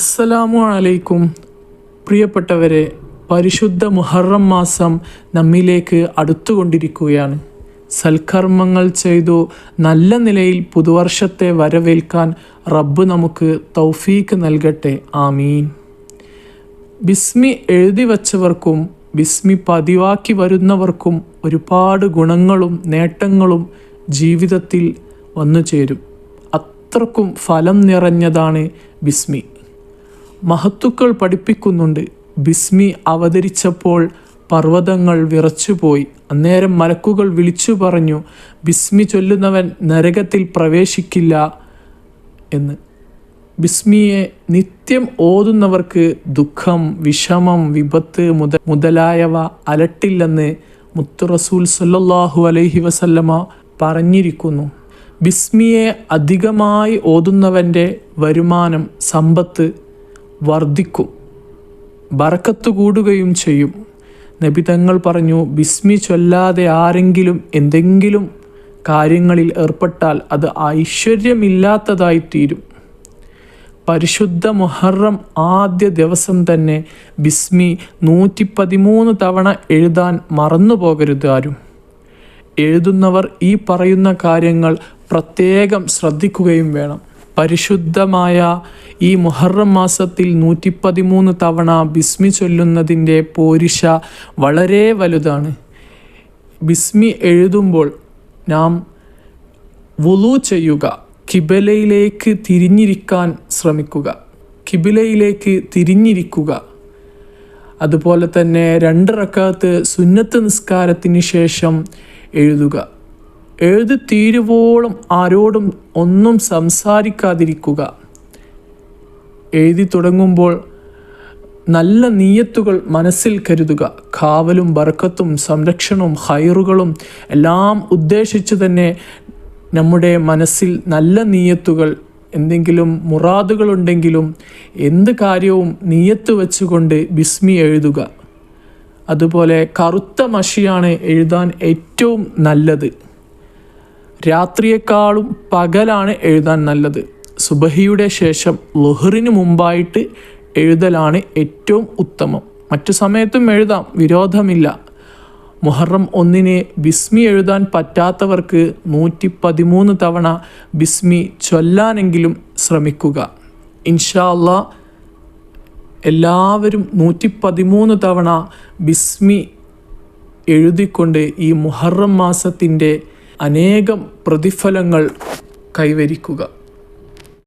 അസ്സലാമു അലൈക്കും. പ്രിയപ്പെട്ടവരെ പരിശുദ്ധ മുഹറം മാസം നമ്മിലേക്ക് അടുത്തുകൊണ്ടിരിക്കുകയാണ്. സൽക്കർമ്മങ്ങൾ ചെയ്തു നല്ല നിലയിൽ പുതുവർഷത്തെ വരവേൽക്കാൻ റബ്ബ് നമുക്ക് തൗഫീക്ക് നൽകട്ടെ. ആമീൻ. ബിസ്മി എഴുതി വച്ചവർക്കും ബിസ്മി പതിവാക്കി വരുന്നവർക്കും ഒരുപാട് ഗുണങ്ങളും നേട്ടങ്ങളും ജീവിതത്തിൽ വന്നു ചേരും അത്രക്കും ഫലം നിറഞ്ഞതാണ് ബിസ്മി. മഹത്തുക്കൾ പഠിപ്പിക്കുന്നുണ്ട്. ബിസ്മി അവതരിച്ചപ്പോൾ പർവതങ്ങൾ വിറച്ചുപോയി. അന്നേരം മലക്കുകൾ വിളിച്ചു പറഞ്ഞു ബിസ്മി ചൊല്ലുന്നവൻ നരകത്തിൽ പ്രവേശിക്കില്ല എന്ന്. ബിസ്മിയെ നിത്യം ഓതുന്നവർക്ക് ദുഃഖം വിഷമം വിപത്ത് മുത മുതലായവ അലട്ടില്ലെന്ന് മുത്തു റസൂൽ സല്ലല്ലാഹു അലൈഹി വസല്ലമ പറഞ്ഞിരിക്കുന്നു. ബിസ്മിയെ അധികമായി ഓതുന്നവന്റെ വരുമാനം സമ്പത്ത് വർദ്ധിക്കും. ബറക്കത്ത് കൂടുകയും ചെയ്യും. നബി തങ്ങൾ പറഞ്ഞു ബിസ്മി ചൊല്ലാതെ ആരെങ്കിലും എന്തെങ്കിലും കാര്യങ്ങളിൽ ഏർപ്പെട്ടാൽ അത് ഐശ്വര്യമില്ലാത്തതായി തീരും പരിശുദ്ധ മുഹറം ആദ്യ ദിവസം തന്നെ ബിസ്മി നൂറ്റി പതിമൂന്ന് തവണ എഴുതാൻ മറന്നു പോകരുത് ആരും. എഴുതുന്നവർ ഈ പറയുന്ന കാര്യങ്ങൾ പ്രത്യേകം ശ്രദ്ധിക്കുകയും വേണം. പരിശുദ്ധമായ ഈ മുഹറം മാസത്തിൽ നൂറ്റി പതിമൂന്ന് തവണ ബിസ്മി ചൊല്ലുന്നതിന്റെ പോരിഷ വളരെ വലുതാണ്. ബിസ്മി എഴുതുമ്പോൾ നാം വുളു ചെയ്യുക കിബലയിലേക്ക് തിരിഞ്ഞിരിക്കാൻ ശ്രമിക്കുക കിബിലയിലേക്ക് തിരിഞ്ഞിരിക്കുക. അതുപോലെ തന്നെ രണ്ട് റക്കാത്ത് സുന്നത്ത് നിസ്കാരത്തിന് ശേഷം എഴുതുക. എഴുതി തീരുവോളം ആരോടും ഒന്നും സംസാരിക്കാതിരിക്കുക. എഴുതി തുടങ്ങുമ്പോൾ നല്ല നീയത്തുകൾ മനസ്സിൽ കരുതുക. കാവലും ബർക്കത്തും സംരക്ഷണവും ഹൈറുകളും എല്ലാം ഉദ്ദേശിച്ച് തന്നെ നമ്മുടെ മനസ്സിൽ നല്ല നീയത്തുകൾ എന്തെങ്കിലും മുറാദുകളുണ്ടെങ്കിലും എന്ത് കാര്യവും നീയത്ത് വെച്ചുകൊണ്ട് ബിസ്മി എഴുതുക. അതുപോലെ കറുത്ത മഷിയാണ് എഴുതാൻ ഏറ്റവും നല്ലത്. രാത്രിയേക്കാളും പകലാണ് എഴുതാൻ നല്ലത്. സുബഹിയുടെ ശേഷം ലുഹറിന് മുമ്പായിട്ട് എഴുതലാണ് ഏറ്റവും ഉത്തമം. മറ്റു സമയത്തും എഴുതാം വിരോധമില്ല. മുഹറം ഒന്നിന് ബിസ്മി എഴുതാൻ പറ്റാത്തവർക്ക് നൂറ്റി പതിമൂന്ന് തവണ ബിസ്മി ചൊല്ലാനെങ്കിലും ശ്രമിക്കുക. ഇൻഷാ എല്ലാവരും നൂറ്റി പതിമൂന്ന് തവണ ബിസ്മി എഴുതിക്കൊണ്ട് ഈ മുഹറം മാസത്തിന്റെ അനേകം പ്രതിഫലങ്ങൾ കൈവരിക്കുക.